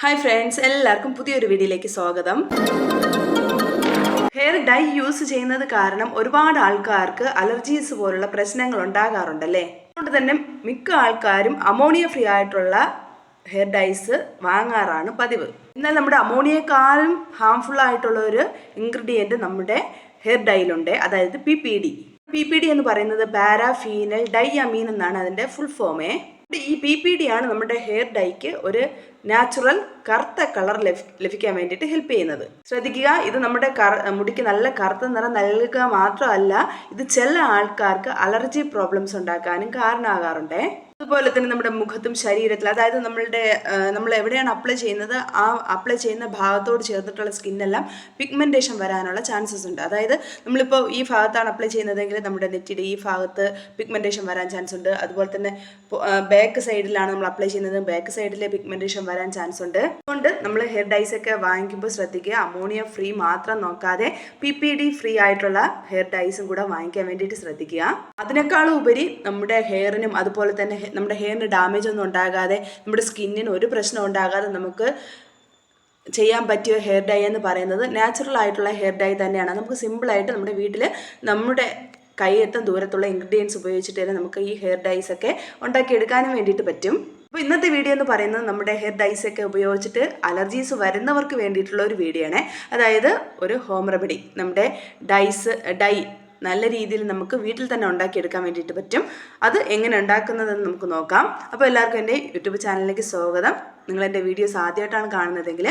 Hi friends എല്ലാവർക്കും പുതിയൊരു വീഡിയോയിലേക്ക് സ്വാഗതം. ഹെയർ ഡൈ യൂസ് ചെയ്യുന്നത് കാരണം ഒരുപാട് ആൾക്കാർക്ക് അലർജീസ് പോലുള്ള പ്രശ്നങ്ങൾ ഉണ്ടാകാറുണ്ടല്ലേ അതുകൊണ്ട് തന്നെ മിക്ക ആൾക്കാരും അമോണിയ ഫ്രീ ആയിട്ടുള്ള ഹെയർ ഡൈസ് വാങ്ങാറാണ് പതിവ്. എന്നാൽ നമ്മുടെ അമോണിയക്കാളും ഹാംഫുൾ ആയിട്ടുള്ള ഒരു ഇൻഗ്രീഡിയന്റ് നമ്മുടെ ഹെയർ ഡൈയിലുണ്ട് അതായത് P P D P P D എന്ന് പറയുന്നത് പാരാഫീനൽ ഡൈ അമീൻ എന്നാണ് അതിന്റെ ഫുൾ ഫോമേ ഈ പി പി ഡി ആണ് നമ്മുടെ ഹെയർ ഡൈക്ക് ഒരു നാച്ചുറൽ കറുത്ത കളർ ലഭിക്കാൻ വേണ്ടിയിട്ട് ഹെൽപ്പ് ചെയ്യുന്നത്. ശ്രദ്ധിക്കുക ഇത് നമ്മുടെ മുടിക്ക് നല്ല കറുത്ത നിറം നൽകുക മാത്രമല്ല ഇത് ചില ആൾക്കാർക്ക് അലർജി പ്രോബ്ലംസ് ഉണ്ടാക്കാനും കാരണമാകാറുണ്ടേ. അതുപോലെ തന്നെ നമ്മുടെ മുഖത്തും ശരീരത്തിൽ അതായത് നമ്മളുടെ നമ്മൾ എവിടെയാണ് അപ്ലൈ ചെയ്യുന്നത് ആ അപ്ലൈ ചെയ്യുന്ന ഭാഗത്തോട് ചേർന്നിട്ടുള്ള സ്കിന്നെല്ലാം പിഗ്മെന്റേഷൻ വരാനുള്ള ചാൻസസ് ഉണ്ട്. അതായത് നമ്മളിപ്പോൾ ഈ ഭാഗത്താണ് അപ്ലൈ ചെയ്യുന്നതെങ്കിൽ നമ്മുടെ നെറ്റിയുടെ ഈ ഭാഗത്ത് പിഗ്മെന്റേഷൻ വരാൻ ചാൻസ് ഉണ്ട്. അതുപോലെ തന്നെ ബാക്ക് സൈഡിലാണ് നമ്മൾ അപ്ലൈ ചെയ്യുന്നത്. ബാക്ക് സൈഡിലെ പിഗ്മെന്റേഷൻ വരാൻ ചാൻസ് ഉണ്ട്. അതുകൊണ്ട് നമ്മൾ ഹെയർ ഡൈസ് ഒക്കെ വാങ്ങിക്കുമ്പോൾ ശ്രദ്ധിക്കുക. അമോണിയ ഫ്രീ മാത്രം നോക്കാതെ പി പി ഡി ഫ്രീ ആയിട്ടുള്ള ഹെയർ ഡൈസും കൂടെ വാങ്ങിക്കാൻ വേണ്ടിയിട്ട് ശ്രദ്ധിക്കുക. അതിനേക്കാളും ഉപരി നമ്മുടെ ഹെയറിനും അതുപോലെ തന്നെ നമ്മുടെ ഹെയറിന് ഡാമേജ് ഒന്നും ഉണ്ടാകാതെ നമ്മുടെ സ്കിന്നിന് ഒരു പ്രശ്നം ഉണ്ടാകാതെ നമുക്ക് ചെയ്യാൻ പറ്റിയ ഹെയർ ഡൈ എന്ന് പറയുന്നത് നാച്ചുറൽ ആയിട്ടുള്ള ഹെയർ ഡൈ തന്നെയാണ്. നമുക്ക് സിമ്പിളായിട്ട് നമ്മുടെ വീട്ടിൽ നമ്മുടെ കൈയെത്തും ദൂരത്തുള്ള ഇൻഗ്രീഡിയൻസ് ഉപയോഗിച്ചിട്ട് തന്നെ നമുക്ക് ഈ ഹെയർ ഡൈസ് ഒക്കെ ഉണ്ടാക്കിയെടുക്കാനും വേണ്ടിയിട്ട് പറ്റും. അപ്പോൾ ഇന്നത്തെ വീഡിയോ എന്ന് പറയുന്നത് നമ്മുടെ ഹെയർ ഡൈസ് ഒക്കെ ഉപയോഗിച്ചിട്ട് അലർജീസ് വരുന്നവർക്ക് വേണ്ടിയിട്ടുള്ള ഒരു വീഡിയോ ആണ്. അതായത് ഒരു ഹോം റെമഡി നമ്മുടെ ഡൈസ് ഡൈ നല്ല രീതിയിൽ നമുക്ക് വീട്ടിൽ തന്നെ ഉണ്ടാക്കിയെടുക്കാൻ വേണ്ടിയിട്ട് പറ്റും. അത് എങ്ങനെ ഉണ്ടാക്കുന്നതെന്ന് നമുക്ക് നോക്കാം. അപ്പോൾ എല്ലാവർക്കും എന്റെ യൂട്യൂബ് ചാനലിലേക്ക് സ്വാഗതം. നിങ്ങൾ എന്റെ വീഡിയോസ് ആദ്യമായിട്ടാണ് കാണുന്നതെങ്കിൽ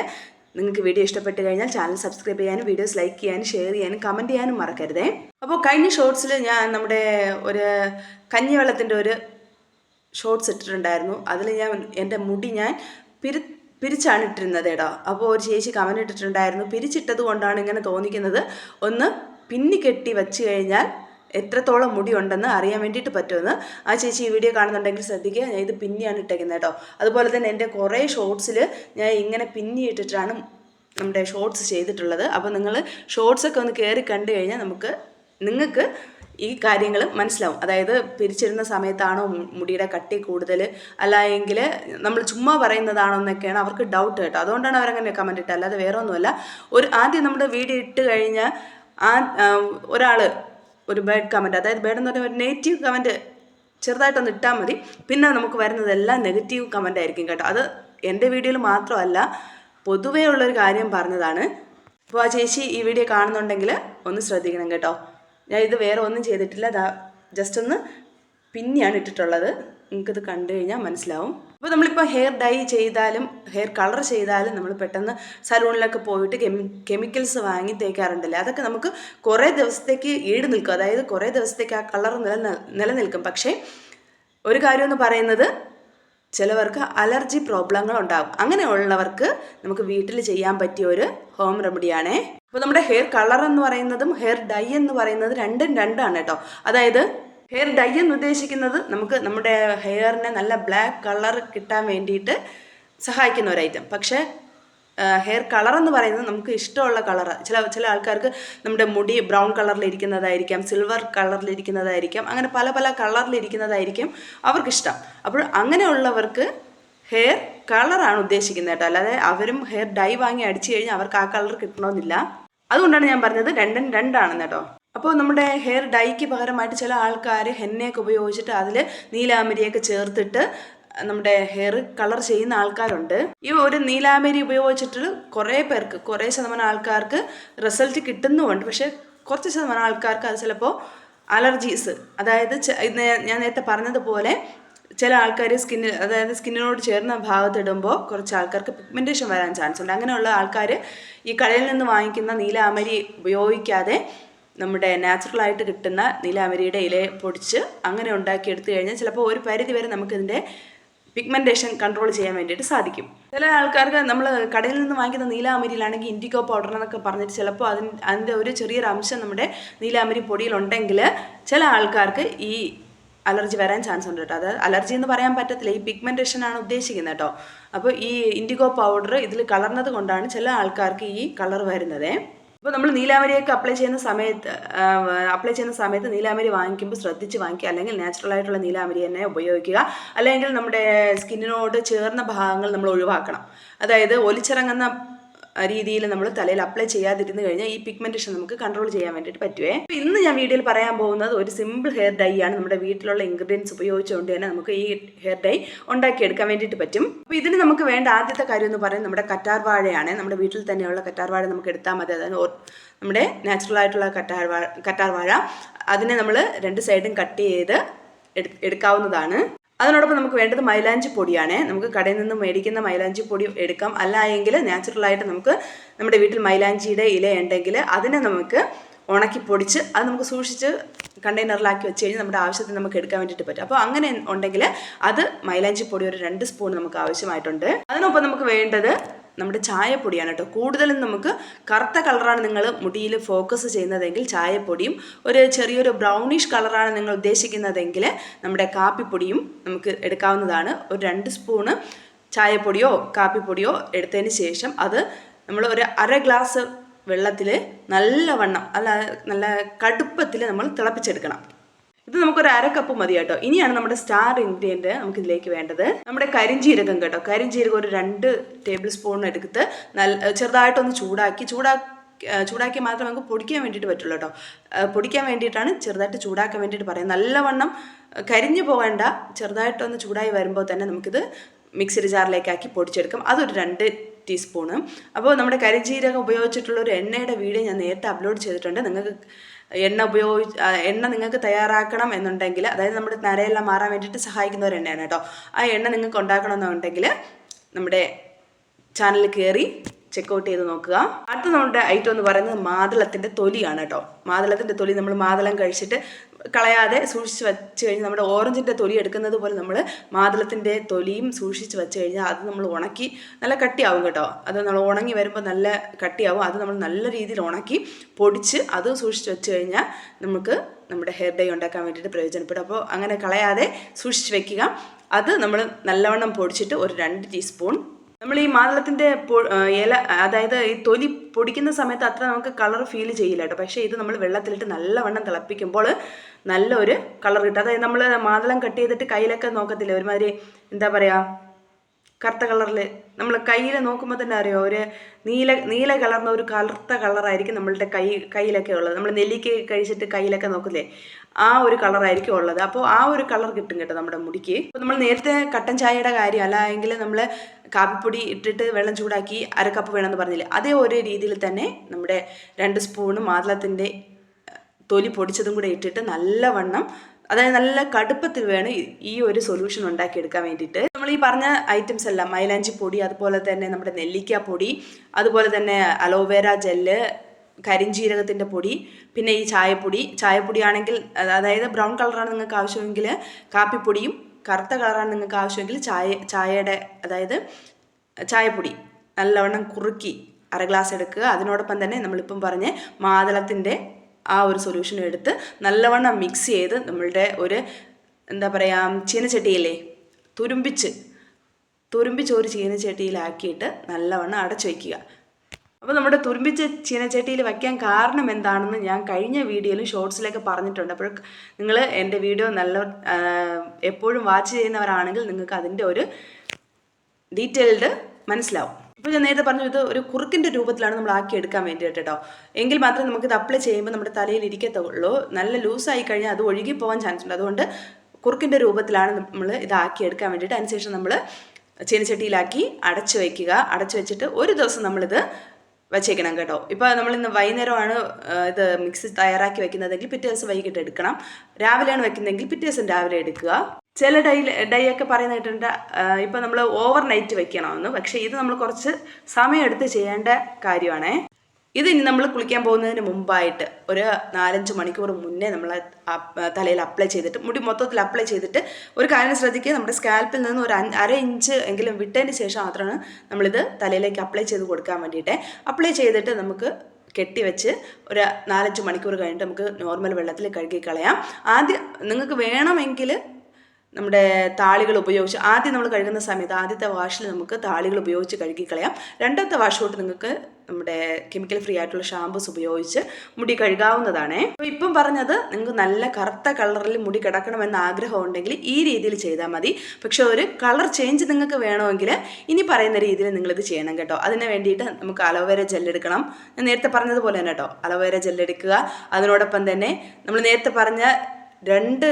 നിങ്ങൾക്ക് വീഡിയോ ഇഷ്ടപ്പെട്ട് കഴിഞ്ഞാൽ ചാനൽ സബ്സ്ക്രൈബ് ചെയ്യാനും വീഡിയോസ് ലൈക്ക് ചെയ്യാനും ഷെയർ ചെയ്യാനും കമന്റ് ചെയ്യാനും മറക്കരുതേ. അപ്പോൾ കഴിഞ്ഞ ഷോർട്സിൽ ഞാൻ നമ്മുടെ ഒരു കഞ്ഞിവെള്ളത്തിന്റെ ഒരു ഷോർട്സ് ഇട്ടിട്ടുണ്ടായിരുന്നു. അതിൽ ഞാൻ എന്റെ മുടി ഞാൻ പിരി പിരിച്ചാണ് ഇട്ടിരുന്നത് കേട്ടോ. അപ്പോൾ ഒരു ചേച്ചി കമന്റ് ഇട്ടിട്ടുണ്ടായിരുന്നു. പിരിച്ചിട്ടത് കൊണ്ടാണ് ഇങ്ങനെ തോന്നിക്കുന്നത്. ഒന്ന് പിന്നി കെട്ടി വെച്ച് കഴിഞ്ഞാൽ എത്രത്തോളം മുടി ഉണ്ടെന്ന് അറിയാൻ വേണ്ടിയിട്ട് പറ്റുമെന്ന് ആ ചേച്ചി ഈ വീഡിയോ കാണുന്നുണ്ടെങ്കിൽ ശ്രദ്ധിക്കുക. ഞാൻ ഇത് പിന്നിയാണ് ഇട്ടേക്കുന്നത് കേട്ടോ. അതുപോലെ തന്നെ എന്റെ കുറേ ഷോർട്സിൽ ഞാൻ ഇങ്ങനെ പിന്നി ഇട്ടിട്ടാണ് നമ്മുടെ ഷോർട്സ് ചെയ്തിട്ടുള്ളത്. അപ്പോൾ നിങ്ങൾ ഷോർട്സൊക്കെ ഒന്ന് കയറി കണ്ടു കഴിഞ്ഞാൽ നമുക്ക് നിങ്ങൾക്ക് ഈ കാര്യങ്ങൾ മനസ്സിലാവും. അതായത് പിരിച്ചിരുന്ന സമയത്താണോ മുടിയുടെ കട്ടി കൂടുതൽ അല്ല എങ്കിൽ നമ്മൾ ചുമ്മാ പറയുന്നതാണോ എന്നൊക്കെയാണ് അവർക്ക് ഡൗട്ട് കേട്ടോ. അതുകൊണ്ടാണ് അവരങ്ങനെ കമന്റ് ഇട്ടത്. അല്ലാതെ വേറെ ഒന്നുമല്ല ഒരു ആദ്യം നമ്മുടെ വീഡിയോ ഇട്ട് കഴിഞ്ഞാൽ ആ ഒരാൾ ഒരു ബേഡ് കമന്റ് അതായത് ബേഡ് എന്ന് പറഞ്ഞാൽ ഒരു നെഗറ്റീവ് കമന്റ് ചെറുതായിട്ടൊന്ന് ഇട്ടാൽ മതി. പിന്നെ നമുക്ക് വരുന്നതെല്ലാം നെഗറ്റീവ് കമന്റ് ആയിരിക്കും കേട്ടോ. അത് എന്റെ വീഡിയോയിൽ മാത്രമല്ല പൊതുവേ ഉള്ളൊരു കാര്യം പറഞ്ഞതാണ്. അപ്പോൾ ആ ചേച്ചി ഈ വീഡിയോ കാണുന്നുണ്ടെങ്കിൽ ഒന്ന് ശ്രദ്ധിക്കണം കേട്ടോ. ഞാൻ ഇത് വേറെ ഒന്നും ചെയ്തിട്ടില്ല. ജസ്റ്റ് ഒന്ന് പിന്നെയാണ് ഇട്ടിട്ടുള്ളത്. നിങ്ങൾക്കിത് കണ്ടു കഴിഞ്ഞാൽ മനസ്സിലാവും. അപ്പോൾ നമ്മളിപ്പോൾ ഹെയർ ഡൈ ചെയ്താലും ഹെയർ കളർ ചെയ്താലും നമ്മൾ പെട്ടെന്ന് സലൂണിലൊക്കെ പോയിട്ട് കെമി കെമിക്കൽസ് വാങ്ങി തേക്കാറുണ്ടല്ലോ? അതൊക്കെ നമുക്ക് കുറേ ദിവസത്തേക്ക് ഈട് നിൽക്കും. അതായത് കുറേ ദിവസത്തേക്ക് ആ കളർ നില നിലനിൽക്കും. പക്ഷേ ഒരു കാര്യമെന്ന് പറയുന്നത് ചിലവർക്ക് അലർജി പ്രോബ്ലങ്ങൾ ഉണ്ടാകും. അങ്ങനെയുള്ളവർക്ക് നമുക്ക് വീട്ടിൽ ചെയ്യാൻ പറ്റിയ ഒരു ഹോം റെമഡിയാണേ അപ്പോൾ നമ്മുടെ ഹെയർ കളർ എന്ന് പറയുന്നതും ഹെയർ ഡൈ എന്ന് പറയുന്നത് രണ്ടും രണ്ടാണ് കേട്ടോ. അതായത് ഹെയർ ഡൈ എന്ന് ഉദ്ദേശിക്കുന്നത് നമുക്ക് നമ്മുടെ ഹെയറിനെ നല്ല ബ്ലാക്ക് കളർ കിട്ടാൻ വേണ്ടിയിട്ട് സഹായിക്കുന്ന ഒരു ഐറ്റം പക്ഷേ ഹെയർ കളർ എന്ന് പറയുന്നത് നമുക്ക് ഇഷ്ടമുള്ള കളർ ചില ചില ആൾക്കാർക്ക് നമ്മുടെ മുടി ബ്രൗൺ കളറിലിരിക്കുന്നതായിരിക്കാം സിൽവർ കളറിലിരിക്കുന്നതായിരിക്കാം അങ്ങനെ പല പല കളറിലിരിക്കുന്നതായിരിക്കും അവർക്കിഷ്ടം. അപ്പോൾ അങ്ങനെയുള്ളവർക്ക് ഹെയർ കളറാണ് ഉദ്ദേശിക്കുന്നത് കേട്ടോ. അല്ലാതെ അവരും ഹെയർ ഡൈ വാങ്ങി അടിച്ചു കഴിഞ്ഞാൽ അവർക്ക് ആ കളർ കിട്ടണമെന്നില്ല. അതുകൊണ്ടാണ് ഞാൻ പറഞ്ഞത് രണ്ടും രണ്ടാണെന്ന് കേട്ടോ. അപ്പോൾ നമ്മുടെ ഹെയർ ഡൈക്ക് പകരമായിട്ട് ചില ആൾക്കാർ ഹെന്നയൊക്കെ ഉപയോഗിച്ചിട്ട് അതിൽ നീലാമരിയൊക്കെ ചേർത്തിട്ട് നമ്മുടെ ഹെയർ കളർ ചെയ്യുന്ന ആൾക്കാരുണ്ട്. ഈ ഒരു നീലാമരി ഉപയോഗിച്ചിട്ട് കുറേ പേർക്ക് കുറേ ശതമാനം ആൾക്കാർക്ക് റിസൾട്ട് കിട്ടുന്നുമുണ്ട്. പക്ഷേ കുറച്ച് ശതമാനം ആൾക്കാർക്ക് അത് ചിലപ്പോൾ അലർജീസ് അതായത് ഞാൻ നേരത്തെ പറഞ്ഞതുപോലെ ചില ആൾക്കാർ സ്കിന്നിൽ അതായത് സ്കിന്നിനോട് ചേർന്ന ഭാഗത്ത് ഇടുമ്പോൾ കുറച്ച് ആൾക്കാർക്ക് പിഗ്മെന്റേഷൻ വരാൻ ചാൻസ് ഉണ്ട്. അങ്ങനെയുള്ള ആൾക്കാർ ഈ കടയിൽ നിന്ന് വാങ്ങിക്കുന്ന നീലാമരി ഉപയോഗിക്കാതെ നമ്മുടെ നാച്ചുറലായിട്ട് കിട്ടുന്ന നീലാമരിയുടെ ഇല പൊടിച്ച് അങ്ങനെ ഉണ്ടാക്കിയെടുത്തു കഴിഞ്ഞാൽ ചിലപ്പോൾ ഒരു പരിധി വരെ നമുക്കിതിന്റെ പിഗ്മെന്റേഷൻ കൺട്രോൾ ചെയ്യാൻ വേണ്ടിയിട്ട് സാധിക്കും. ചില ആൾക്കാർക്ക് നമ്മൾ കടയിൽ നിന്ന് വാങ്ങിക്കുന്ന നീലാമരിയിലാണെങ്കിൽ ഇൻഡിഗോ പൗഡർ എന്നൊക്കെ പറഞ്ഞിട്ട് ചിലപ്പോൾ അതിന് അതിന്റെ ഒരു ചെറിയൊരു അംശം നമ്മുടെ നീലാമരി പൊടിയിലുണ്ടെങ്കിൽ ചില ആൾക്കാർക്ക് ഈ അലർജി വരാൻ ചാൻസ് ഉണ്ട് കേട്ടോ. അത് അലർജി എന്ന് പറയാൻ പറ്റത്തില്ല. ഈ പിഗ്മെന്റേഷൻ ആണ് ഉദ്ദേശിക്കുന്നത് കേട്ടോ. അപ്പോൾ ഈ ഇൻഡിഗോ പൗഡർ ഇതിൽ കളർന്നത് കൊണ്ടാണ് ചില ആൾക്കാർക്ക് ഈ കളർ വരുന്നത്. അപ്പോൾ നമ്മൾ നീലാമരിയൊക്കെ അപ്ലൈ ചെയ്യുന്ന സമയത്ത് അപ്ലൈ ചെയ്യുന്ന സമയത്ത് നീലാമരി വാങ്ങിക്കുമ്പോൾ ശ്രദ്ധിച്ച് വാങ്ങിക്കുക. അല്ലെങ്കിൽ നാച്ചുറൽ ആയിട്ടുള്ള നീലാമരി തന്നെ ഉപയോഗിക്കുക. അല്ലെങ്കിൽ നമ്മുടെ സ്കിന്നിനോട് ചേർന്ന ഭാഗങ്ങൾ നമ്മൾ ഒഴിവാക്കണം. അതായത് ഒലിച്ചിറങ്ങുന്ന രീതിയിൽ നമ്മൾ തലയിൽ അപ്ലൈ ചെയ്യാതിരുന്ന് കഴിഞ്ഞാൽ ഈ പിഗ്മെന്റേഷൻ നമുക്ക് കൺട്രോൾ ചെയ്യാൻ വേണ്ടിയിട്ട് പറ്റുവേ. അപ്പോൾ ഇന്ന് ഞാൻ വീഡിയോയിൽ പറയാൻ പോകുന്നത് ഒരു സിമ്പിൾ ഹെയർ ഡൈ ആണ്. നമ്മുടെ വീട്ടിലുള്ള ഇൻഗ്രീഡിയൻസ് ഉപയോഗിച്ചുകൊണ്ട് തന്നെ നമുക്ക് ഈ ഹെയർ ഡൈ ഉണ്ടാക്കിയെടുക്കാൻ വേണ്ടിയിട്ട് പറ്റും. അപ്പോൾ ഇതിന് നമുക്ക് വേണ്ട ആദ്യത്തെ കാര്യം എന്ന് പറയുന്നത് നമ്മുടെ കറ്റാർ വാഴയാണ്. നമ്മുടെ വീട്ടിൽ തന്നെയുള്ള കറ്റാർ വാഴ നമുക്ക് എടുത്താൽ മതി. അതായത് നമ്മുടെ നാച്ചുറൽ ആയിട്ടുള്ള കറ്റാർ വാഴ കറ്റാർ വാഴ. അതിനെ നമ്മൾ രണ്ട് സൈഡും കട്ട് ചെയ്ത് എടുക്കാവുന്നതാണ്. അതിനോടൊപ്പം നമുക്ക് വേണ്ടത് മൈലാഞ്ചി പൊടിയാണ്. നമുക്ക് കടയിൽ നിന്ന് മേടിക്കുന്ന മൈലാഞ്ചി പൊടി എടുക്കാം. അല്ല എങ്കിൽ നാച്ചുറലായിട്ട് നമുക്ക് നമ്മുടെ വീട്ടിൽ മൈലാഞ്ചിയുടെ ഇല ഉണ്ടെങ്കിൽ അതിനെ നമുക്ക് ഉണക്കി പൊടിച്ച് അത് നമുക്ക് സൂക്ഷിച്ച് കണ്ടെയ്നറിലാക്കി വെച്ച് കഴിഞ്ഞാൽ നമ്മുടെ ആവശ്യത്തിന് നമുക്ക് എടുക്കാൻ വേണ്ടിയിട്ട് പറ്റും. അപ്പോൾ അങ്ങനെ ഉണ്ടെങ്കിൽ അത് മൈലാഞ്ചി പൊടി ഒരു രണ്ട് സ്പൂൺ നമുക്ക് ആവശ്യമായിട്ടുണ്ട്. അതിനൊപ്പം നമുക്ക് വേണ്ടത് നമ്മുടെ ചായപ്പൊടിയാണ് കേട്ടോ. കൂടുതലും നമുക്ക് കറുത്ത കളറാണ് നിങ്ങൾ മുടിയിൽ ഫോക്കസ് ചെയ്യുന്നതെങ്കിൽ ചായപ്പൊടിയും ഒരു ചെറിയൊരു ബ്രൗണിഷ് കളറാണ് നിങ്ങൾ ഉദ്ദേശിക്കുന്നതെങ്കിൽ നമ്മുടെ കാപ്പിപ്പൊടിയും നമുക്ക് എടുക്കാവുന്നതാണ്. ഒരു രണ്ട് സ്പൂണ് ചായപ്പൊടിയോ കാപ്പിപ്പൊടിയോ എടുത്തതിന് ശേഷം അത് നമ്മൾ ഒരു അര ഗ്ലാസ് വെള്ളത്തിൽ നല്ലവണ്ണം അല്ല നല്ല കടുപ്പത്തിൽ നമ്മൾ തിളപ്പിച്ചെടുക്കണം. ഇത് നമുക്കൊരു അര കപ്പ് മതി കേട്ടോ. ഇനിയാണ് നമ്മുടെ സ്റ്റാർ ഇൻഗ്രീഡിയന്റ് നമുക്ക് ഇതിലേക്ക് വേണ്ടത്. നമ്മുടെ കരിഞ്ജീരകം കേട്ടോ. കരിഞ്ജീരകം ഒരു രണ്ട് ടേബിൾ സ്പൂൺ എടുത്ത് നല്ല ചെറുതായിട്ടൊന്ന് ചൂടാക്കി ചൂടാ ചൂടാക്കി മാത്രം നമുക്ക് പൊടിക്കാൻ വേണ്ടിയിട്ട് പറ്റുള്ളൂ കേട്ടോ. പൊടിക്കാൻ വേണ്ടിയിട്ടാണ് ചെറുതായിട്ട് ചൂടാക്കാൻ വേണ്ടിയിട്ട് പറയുന്നത്. നല്ലവണ്ണം കരിഞ്ഞു പോകേണ്ട. ചെറുതായിട്ടൊന്ന് ചൂടായി വരുമ്പോൾ തന്നെ നമുക്കിത് മിക്സി ജാറിലേക്കാക്കി പൊടിച്ചെടുക്കാം. അതൊരു രണ്ട് ടീസ്പൂണ് അപ്പോൾ നമ്മുടെ കരിഞ്ജീരകം ഉപയോഗിച്ചിട്ടുള്ള ഒരു എണ്ണയുടെ വീഡിയോ ഞാൻ നേരത്തെ അപ്ലോഡ് ചെയ്തിട്ടുണ്ട്. നിങ്ങൾക്ക് എണ്ണ ഉപയോഗിച്ച് എണ്ണ നിങ്ങൾക്ക് തയ്യാറാക്കണം എന്നുണ്ടെങ്കിൽ അതായത് നമ്മുടെ നരയെല്ലാം മാറാൻ വേണ്ടിയിട്ട് സഹായിക്കുന്ന ഒരു എണ്ണയാണ് കേട്ടോ. ആ എണ്ണ നിങ്ങൾക്ക് ഉണ്ടാക്കണമെന്നുണ്ടെങ്കിൽ നമ്മുടെ ചാനൽ കയറി ചെക്കൗട്ട് ചെയ്ത് നോക്കുക. അടുത്ത നമ്മുടെ ഐറ്റം എന്ന് പറയുന്നത് മാതളത്തിന്റെ തൊലിയാണ് കേട്ടോ. മാതളത്തിന്റെ തൊലി നമ്മൾ മാതളം കഴിച്ചിട്ട് കളയാതെ സൂക്ഷിച്ച് വെച്ച് കഴിഞ്ഞാൽ നമ്മുടെ ഓറഞ്ചിന്റെ തൊലി എടുക്കുന്നത് പോലെ നമ്മൾ മാതളത്തിന്റെ തൊലിയും സൂക്ഷിച്ച് വെച്ച് കഴിഞ്ഞാൽ അത് നമ്മൾ ഉണക്കി നല്ല കട്ടിയാവും കേട്ടോ. അത് നമ്മൾ ഉണങ്ങി വരുമ്പോൾ നല്ല കട്ടിയാവും. അത് നമ്മൾ നല്ല രീതിയിൽ ഉണക്കി പൊടിച്ച് അത് സൂക്ഷിച്ച് വെച്ച് കഴിഞ്ഞാൽ നമുക്ക് നമ്മുടെ ഹെയർ ഡൈ ഉണ്ടാക്കാൻ വേണ്ടിയിട്ട് പ്രയോജനപ്പെടും. അപ്പോൾ അങ്ങനെ കളയാതെ സൂക്ഷിച്ച് വെക്കുക. അത് നമ്മൾ നല്ലവണ്ണം പൊടിച്ചിട്ട് ഒരു രണ്ട് ടീസ്പൂൺ നമ്മൾ ഈ മാതളത്തിന്റെ ഇല അതായത് ഈ തൊലി പൊടിക്കുന്ന സമയത്ത് അത്ര നമുക്ക് കളർ ഫീൽ ചെയ്യില്ല കേട്ടോ. പക്ഷേ ഇത് നമ്മൾ വെള്ളത്തിലിട്ട് നല്ലവണ്ണം തിളപ്പിക്കുമ്പോൾ നല്ലൊരു കളർ കിട്ടും. അതായത് നമ്മൾ മാതളം കട്ട് ചെയ്തിട്ട് കയ്യിലൊക്കെ നോക്കത്തില്ല ഒരുമാതിരി എന്താ പറയുക കറുത്ത കളറിൽ നമ്മൾ കയ്യിൽ നോക്കുമ്പോൾ തന്നെ അറിയോ ഒരു നീല നീല കളർന്ന ഒരു കറുത്ത കളറായിരിക്കും നമ്മളുടെ കൈ കയ്യിലൊക്കെ ഉള്ളത്. നമ്മൾ നെല്ലിക്ക കഴിച്ചിട്ട് കയ്യിലൊക്കെ നോക്കില്ലേ ആ ഒരു കളറായിരിക്കും ഉള്ളത്. അപ്പോൾ ആ ഒരു കളർ കിട്ടും കേട്ടോ നമ്മുടെ മുടിക്ക്. അപ്പോൾ നമ്മൾ നേരത്തെ കട്ടൻ ചായയുടെ കാര്യം അല്ല എങ്കിൽ നമ്മൾ കാപ്പിപ്പൊടി ഇട്ടിട്ട് വെള്ളം ചൂടാക്കി അര കപ്പ് വേണമെന്ന് പറഞ്ഞില്ലേ അതേ ഒരു രീതിയിൽ തന്നെ നമ്മുടെ രണ്ട് സ്പൂണ് മാതളത്തിന്റെ തൊലി പൊടിച്ചതും കൂടെ ഇട്ടിട്ട് നല്ലവണ്ണം അതായത് നല്ല കടുപ്പത്തിൽ വേണം ഈ ഒരു സൊല്യൂഷൻ ഉണ്ടാക്കിയെടുക്കാൻ വേണ്ടിയിട്ട്. ഈ പറഞ്ഞ ഐറ്റംസ് എല്ലാം മൈലാഞ്ചി പൊടി അതുപോലെ തന്നെ നമ്മുടെ നെല്ലിക്ക പൊടി അതുപോലെ തന്നെ അലോവേര ജെല്ല് കരിഞ്ജീരകത്തിന്റെ പൊടി പിന്നെ ഈ ചായപ്പൊടി. ചായപ്പൊടി ആണെങ്കിൽ അതായത് ബ്രൗൺ കളറാണ് നിങ്ങൾക്ക് ആവശ്യമെങ്കിൽ കാപ്പിപ്പൊടിയും കറുത്ത കളറാണ് നിങ്ങൾക്ക് ആവശ്യമെങ്കിൽ ചായ ചായയുടെ അതായത് ചായപ്പൊടി. നല്ലവണ്ണം കുറുക്കി അര ഗ്ലാസ് എടുക്കുക. അതിനോടൊപ്പം തന്നെ നമ്മളിപ്പം പറഞ്ഞ മാതളത്തിന്റെ ആ ഒരു സൊല്യൂഷനും എടുത്ത് നല്ലവണ്ണം മിക്സ് ചെയ്ത് നമ്മളുടെ ഒരു എന്താ പറയുക ചീനച്ചട്ടിയില്ലേ? തുരുമ്പിച്ച് തുരുമ്പിച്ച് ഒരു ചീനച്ചട്ടിയിലാക്കിയിട്ട് നല്ലവണ്ണം അടച്ചു വയ്ക്കുക അപ്പോൾ നമ്മുടെ തുരുമ്പിച്ച് ചീനച്ചട്ടിയിൽ വയ്ക്കാൻ കാരണം എന്താണെന്ന് ഞാൻ കഴിഞ്ഞ വീഡിയോയിലും ഷോർട്സിലൊക്കെ പറഞ്ഞിട്ടുണ്ട്. അപ്പോൾ നിങ്ങൾ എന്റെ വീഡിയോ നല്ല എപ്പോഴും വാച്ച് ചെയ്യുന്നവരാണെങ്കിൽ നിങ്ങൾക്ക് അതിന്റെ ഒരു ഡീറ്റെയിൽഡ് മനസ്സിലാവും. ഇപ്പോൾ ഞാൻ നേരത്തെ പറഞ്ഞു ഇത് ഒരു കുറുക്കിന്റെ രൂപത്തിലാണ് നമ്മൾ ആക്കി എടുക്കാൻ വേണ്ടിയിട്ട് കേട്ടോ എങ്കിൽ മാത്രമേ നമുക്ക് ഇത് അപ്ലൈ ചെയ്യുമ്പോൾ നമ്മുടെ തലയിൽ ഇരിക്കത്തുള്ളൂ. നല്ല ലൂസായി കഴിഞ്ഞാൽ അത് ഒഴുകി പോകാൻ ചാൻസ് ഉണ്ട് അതുകൊണ്ട് കുറുക്കിന്റെ രൂപത്തിലാണ് നമ്മൾ ഇതാക്കി എടുക്കാൻ വേണ്ടിയിട്ട് അതിനുശേഷം നമ്മൾ ചീനച്ചട്ടിയിലാക്കി അടച്ചു വയ്ക്കുക. അടച്ചു വെച്ചിട്ട് ഒരു ദിവസം നമ്മളിത് വെച്ചേക്കണം കേട്ടോ. ഇപ്പോൾ നമ്മൾ ഇന്ന് വൈകുന്നേരമാണ് ഇത് മിക്സ് തയ്യാറാക്കി വെക്കുന്നതെങ്കിൽ പിറ്റേ ദിവസം വൈകിട്ട് എടുക്കണം. രാവിലെയാണ് വെക്കുന്നതെങ്കിൽ പിറ്റേ ദിവസം രാവിലെ എടുക്കുക. ചില ഡൈ ഡൈ ഒക്കെ പറയുന്ന കേട്ടിട്ടുണ്ട് ഇപ്പം നമ്മൾ ഓവർ നൈറ്റ് വെക്കണമെന്ന് പക്ഷേ ഇത് നമ്മൾ കുറച്ച് സമയമെടുത്ത് ചെയ്യേണ്ട കാര്യമാണേ. ഇത് ഇനി നമ്മൾ കുളിക്കാൻ പോകുന്നതിന് മുമ്പായിട്ട് ഒരു നാലഞ്ച് മണിക്കൂർ മുന്നേ നമ്മൾ തലയിൽ അപ്ലൈ ചെയ്തിട്ട് മുടി മൊത്തത്തിൽ അപ്ലൈ ചെയ്തിട്ട് ഒരു കാര്യം ശ്രദ്ധിക്കുക. നമ്മുടെ സ്കാൽപ്പിൽ നിന്ന് ഒരു അര ഇഞ്ച് എങ്കിലും വിട്ടതിന് ശേഷം മാത്രമാണ് നമ്മളിത് തലയിലേക്ക് അപ്ലൈ ചെയ്ത് കൊടുക്കാൻ വേണ്ടിയിട്ട്. അപ്ലൈ ചെയ്തിട്ട് നമുക്ക് കെട്ടിവെച്ച് ഒരു നാലഞ്ച് മണിക്കൂർ കഴിഞ്ഞിട്ട് നമുക്ക് നോർമൽ വെള്ളത്തിൽ കഴുകി കളയാം. ആദ്യം നിങ്ങൾക്ക് വേണമെങ്കിൽ നമ്മുടെ താളികൾ ഉപയോഗിച്ച് ആദ്യം നമ്മൾ കഴുകുന്ന സമയത്ത് ആദ്യത്തെ വാഷിൽ നമുക്ക് താളികൾ ഉപയോഗിച്ച് കഴുകിക്കളയാം. രണ്ടാമത്തെ വാഷ് തൊട്ട് നിങ്ങൾക്ക് നമ്മുടെ കെമിക്കൽ ഫ്രീ ആയിട്ടുള്ള ഷാമ്പൂസ് ഉപയോഗിച്ച് മുടി കഴുകാവുന്നതാണ്. അപ്പോൾ ഇപ്പം പറഞ്ഞത് നിങ്ങൾക്ക് നല്ല കറുത്ത കളറിൽ മുടി കിടക്കണമെന്ന് ആഗ്രഹം ഉണ്ടെങ്കിൽ ഈ രീതിയിൽ ചെയ്താൽ മതി. പക്ഷെ ഒരു കളർ ചേഞ്ച് നിങ്ങൾക്ക് വേണമെങ്കിൽ ഇനി പറയുന്ന രീതിയിൽ നിങ്ങളിത് ചെയ്യണം കേട്ടോ. അതിന് വേണ്ടിയിട്ട് നമുക്ക് അലോവേര ജെല്ലെടുക്കണം ഞാൻ നേരത്തെ പറഞ്ഞതുപോലെ തന്നെ കേട്ടോ. അലോവേര ജെല്ലെടുക്കുക അതിനോടൊപ്പം തന്നെ നമ്മൾ നേരത്തെ പറഞ്ഞ രണ്ട്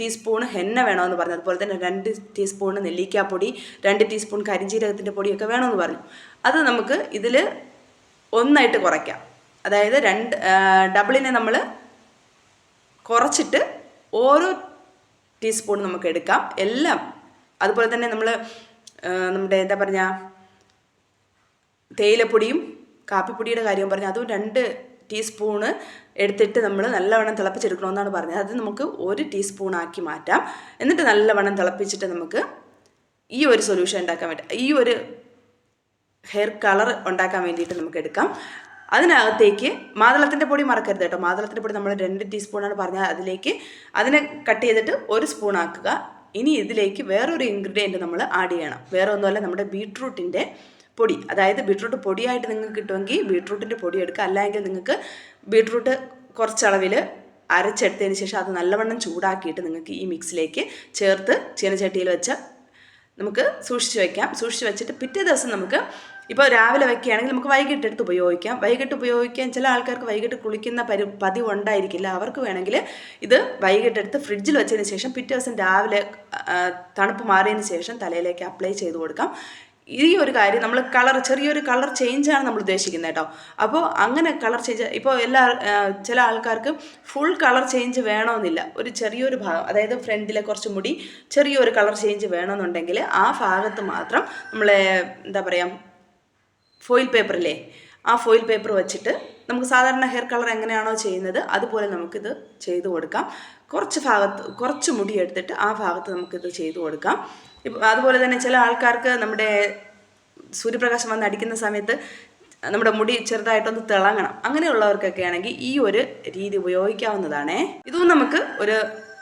ടീസ്പൂൺ ഹെന്ന വേണമെന്ന് പറഞ്ഞു. അതുപോലെ തന്നെ രണ്ട് ടീസ്പൂൺ നെല്ലിക്കാപ്പൊടി രണ്ട് ടീസ്പൂൺ കരിഞ്ജീരകത്തിന്റെ പൊടിയൊക്കെ വേണമെന്ന് പറഞ്ഞു. അത് നമുക്ക് ഇതിൽ ഒന്നായിട്ട് കുറയ്ക്കാം. അതായത് രണ്ട് ഡബിളിനെ നമ്മൾ കുറച്ചിട്ട് ഓരോ ടീസ്പൂൺ നമുക്ക് എടുക്കാം. എല്ലാം അതുപോലെ തന്നെ നമ്മൾ നമ്മുടെ എന്താ പറഞ്ഞ തേയിലപ്പൊടിയും കാപ്പിപ്പൊടിയുടെ കാര്യം പറഞ്ഞു അതും രണ്ട് ടീസ്പൂണ് എടുത്തിട്ട് നമ്മൾ നല്ലവണ്ണം തിളപ്പിച്ചെടുക്കണമെന്നാണ് പറഞ്ഞത്. അത് നമുക്ക് ഒരു ടീസ്പൂൺ ആക്കി മാറ്റാം. എന്നിട്ട് നല്ലവണ്ണം തിളപ്പിച്ചിട്ട് നമുക്ക് ഈ ഒരു സൊല്യൂഷൻ ഉണ്ടാക്കാൻ വേണ്ടി ഈ ഒരു ഹെയർ കളർ ഉണ്ടാക്കാൻ വേണ്ടിയിട്ട് നമുക്ക് എടുക്കാം. അതിനകത്തേക്ക് മാതളത്തിന്റെ പൊടി മറക്കരുത് കേട്ടോ. മാതളത്തിന്റെ പൊടി നമ്മൾ രണ്ട് ടീസ്പൂണാണ് പറഞ്ഞത്. അതിലേക്ക് അതിനെ കട്ട് ചെയ്തിട്ട് ഒരു സ്പൂൺ ആക്കുക ഇനി ഇതിലേക്ക് വേറൊരു ഇൻഗ്രീഡിയന്റ് നമ്മൾ ആഡ് ചെയ്യണം. വേറെ ഒന്നുമല്ല നമ്മുടെ ബീട്രൂട്ടിന്റെ പൊടി അതായത് ബീട്രൂട്ട് പൊടിയായിട്ട് നിങ്ങൾക്ക് കിട്ടുമെങ്കിൽ ബീട്രൂട്ടിന്റെ പൊടി എടുക്കുക. അല്ലെങ്കിൽ നിങ്ങൾക്ക് ബീട്രൂട്ട് കുറച്ചളവിൽ അരച്ചെടുത്തതിന് ശേഷം അത് നല്ലവണ്ണം ചൂടാക്കിയിട്ട് നിങ്ങൾക്ക് ഈ മിക്സിലേക്ക് ചേർത്ത് ചീനച്ചട്ടിയിൽ വെച്ച് നമുക്ക് സൂക്ഷിച്ച് വയ്ക്കാം സൂക്ഷിച്ച് വെച്ചിട്ട് പിറ്റേ ദിവസം നമുക്ക് ഇപ്പോൾ രാവിലെ വയ്ക്കുകയാണെങ്കിൽ നമുക്ക് വൈകിട്ട് എടുത്ത് ഉപയോഗിക്കാം. വൈകിട്ട് ഉപയോഗിക്കാൻ ചില ആൾക്കാർക്ക് വൈകിട്ട് കുളിക്കുന്ന പരി പതിവ് ഉണ്ടായിരിക്കില്ല. അവർക്ക് വേണമെങ്കിൽ ഇത് വൈകിട്ട് എടുത്ത് ഫ്രിഡ്ജിൽ വെച്ചതിന് ശേഷം പിറ്റേ ദിവസം രാവിലെ തണുപ്പ് മാറിയതിന് ശേഷം തലയിലേക്ക് അപ്ലൈ ചെയ്ത് കൊടുക്കാം. ഈ ഒരു കാര്യം നമ്മൾ കളർ ചെറിയൊരു കളർ ചേഞ്ചാണ് നമ്മൾ ഉദ്ദേശിക്കുന്നത് കേട്ടോ. അപ്പോൾ അങ്ങനെ കളർ ചേഞ്ച് ഇപ്പോൾ എല്ലാ ചില ആൾക്കാർക്ക് ഫുൾ കളർ ചേഞ്ച് വേണമെന്നില്ല. ഒരു ചെറിയൊരു ഭാഗം അതായത് ഫ്രണ്ടിലെ കുറച്ച് മുടി ചെറിയൊരു കളർ ചേഞ്ച് വേണമെന്നുണ്ടെങ്കിൽ ആ ഭാഗത്ത് മാത്രം നമ്മളെ എന്താ പറയുക ഫോയിൽ പേപ്പറില്ലേ ആ ഫോയിൽ പേപ്പർ വെച്ചിട്ട് നമുക്ക് സാധാരണ ഹെയർ കളർ എങ്ങനെയാണോ ചെയ്യുന്നത് അതുപോലെ നമുക്കിത് ചെയ്തു കൊടുക്കാം. കുറച്ച് ഭാഗത്ത് കുറച്ച് മുടി എടുത്തിട്ട് ആ ഭാഗത്ത് നമുക്കിത് ചെയ്തു കൊടുക്കാം. ഇപ്പം അതുപോലെ തന്നെ ചില ആൾക്കാർക്ക് നമ്മുടെ സൂര്യപ്രകാശം വന്ന് അടിക്കുന്ന സമയത്ത് നമ്മുടെ മുടി ചെറുതായിട്ടൊന്ന് തിളങ്ങണം. അങ്ങനെയുള്ളവർക്കൊക്കെ ആണെങ്കിൽ ഈ ഒരു രീതി ഉപയോഗിക്കാവുന്നതാണേ. ഇതും നമുക്ക് ഒരു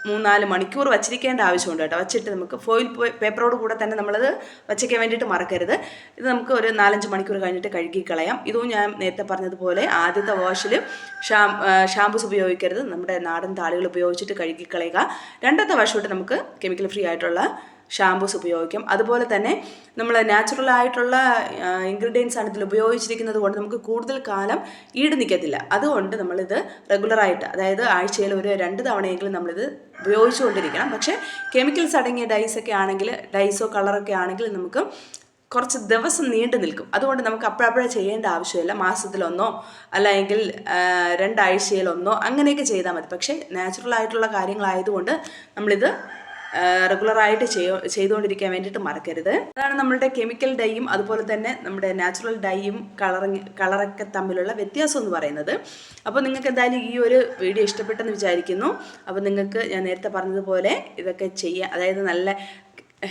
മൂന്നാൽ മണിക്കൂർ വച്ചിരിക്കേണ്ട ആവശ്യമുണ്ട് കേട്ടോ. വച്ചിട്ട് നമുക്ക് ഫോയിൽ പേപ്പറോട് കൂടെ തന്നെ നമ്മളത് വച്ചയ്ക്കാൻ വേണ്ടിയിട്ട് മറക്കരുത്. ഇത് നമുക്ക് ഒരു നാലഞ്ച് മണിക്കൂർ കഴിഞ്ഞിട്ട് കഴുകി കളയാം. ഇതും ഞാൻ നേരത്തെ പറഞ്ഞതുപോലെ ആദ്യത്തെ വാഷിൽ ഷാം ഷാമ്പൂസ് ഉപയോഗിക്കരുത്. നമ്മുടെ നാടൻ താളികൾ ഉപയോഗിച്ചിട്ട് കഴുകി കളയുക. രണ്ടാമത്തെ വാഷ് തൊട്ട് നമുക്ക് കെമിക്കൽ ഫ്രീ ആയിട്ടുള്ള ഷാമ്പൂസ് ഉപയോഗിക്കും. അതുപോലെ തന്നെ നമ്മൾ നാച്ചുറൽ ആയിട്ടുള്ള ഇൻഗ്രീഡിയൻസ് ആണ് ഇതിൽ ഉപയോഗിച്ചിരിക്കുന്നത് കൊണ്ട് നമുക്ക് കൂടുതൽ കാലം ഈട് നിൽക്കത്തില്ല അതുകൊണ്ട് നമ്മളിത് റെഗുലറായിട്ട് അതായത് ആഴ്ചയിൽ ഒരു രണ്ട് തവണയെങ്കിലും നമ്മളിത് ഉപയോഗിച്ചുകൊണ്ടിരിക്കണം. പക്ഷേ കെമിക്കൽസ് അടങ്ങിയ ഡൈസ് ഒക്കെ ആണെങ്കിൽ ഡൈസോ കളറൊക്കെ ആണെങ്കിൽ നമുക്ക് കുറച്ച് ദിവസം നീണ്ടു നിൽക്കും. അതുകൊണ്ട് നമുക്ക് അപ്പോഴപ്പോഴേ ചെയ്യേണ്ട ആവശ്യമില്ല. മാസത്തിലൊന്നോ അല്ലെങ്കിൽ രണ്ടാഴ്ചയിലൊന്നോ അങ്ങനെയൊക്കെ ചെയ്താൽ മതി. പക്ഷേ നാച്ചുറൽ ആയിട്ടുള്ള കാര്യങ്ങളായതുകൊണ്ട് നമ്മളിത് റെഗുലറായിട്ട് ചെയ്യോ ചെയ്തുകൊണ്ടിരിക്കാൻ വേണ്ടിയിട്ട് മറക്കരുത്. അതാണ് നമ്മളുടെ കെമിക്കൽ ഡൈയും അതുപോലെ തന്നെ നമ്മുടെ നാച്ചുറൽ ഡൈയും കളറിങ് കളറൊക്കെ തമ്മിലുള്ള വ്യത്യാസം എന്ന് പറയുന്നത്. അപ്പോൾ നിങ്ങൾക്ക് എന്തായാലും ഈ ഒരു വീഡിയോ ഇഷ്ടപ്പെട്ടെന്ന് വിചാരിക്കുന്നു. അപ്പോൾ നിങ്ങൾക്ക് ഞാൻ നേരത്തെ പറഞ്ഞതുപോലെ ഇതൊക്കെ ചെയ്യാം അതായത് നല്ല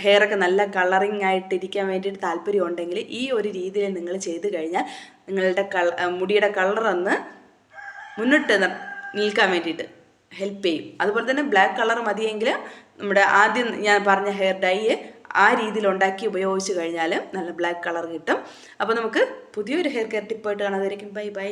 ഹെയറൊക്കെ നല്ല കളറിങ് ആയിട്ടിരിക്കാൻ വേണ്ടിയിട്ട് താല്പര്യം ഉണ്ടെങ്കിൽ ഈ ഒരു രീതിയിൽ നിങ്ങൾ ചെയ്ത് കഴിഞ്ഞാൽ നിങ്ങളുടെ കള മുടിയുടെ കളറൊന്ന് മുന്നിട്ട് നിൽക്കാൻ വേണ്ടിയിട്ട് ഹെൽപ്പ് ചെയ്യും. അതുപോലെ തന്നെ ബ്ലാക്ക് കളർ മതിയെങ്കിൽ നമ്മുടെ ആദ്യം ഞാൻ പറഞ്ഞ ഹെയർ ഡൈ ആ രീതിയിൽ ഉണ്ടാക്കി ഉപയോഗിച്ച് കഴിഞ്ഞാൽ നല്ല ബ്ലാക്ക് കളർ കിട്ടും. അപ്പോൾ നമുക്ക് പുതിയൊരു ഹെയർ കെയർ ടിപ്പായിട്ട് കാണാതായിരിക്കും. Bye bye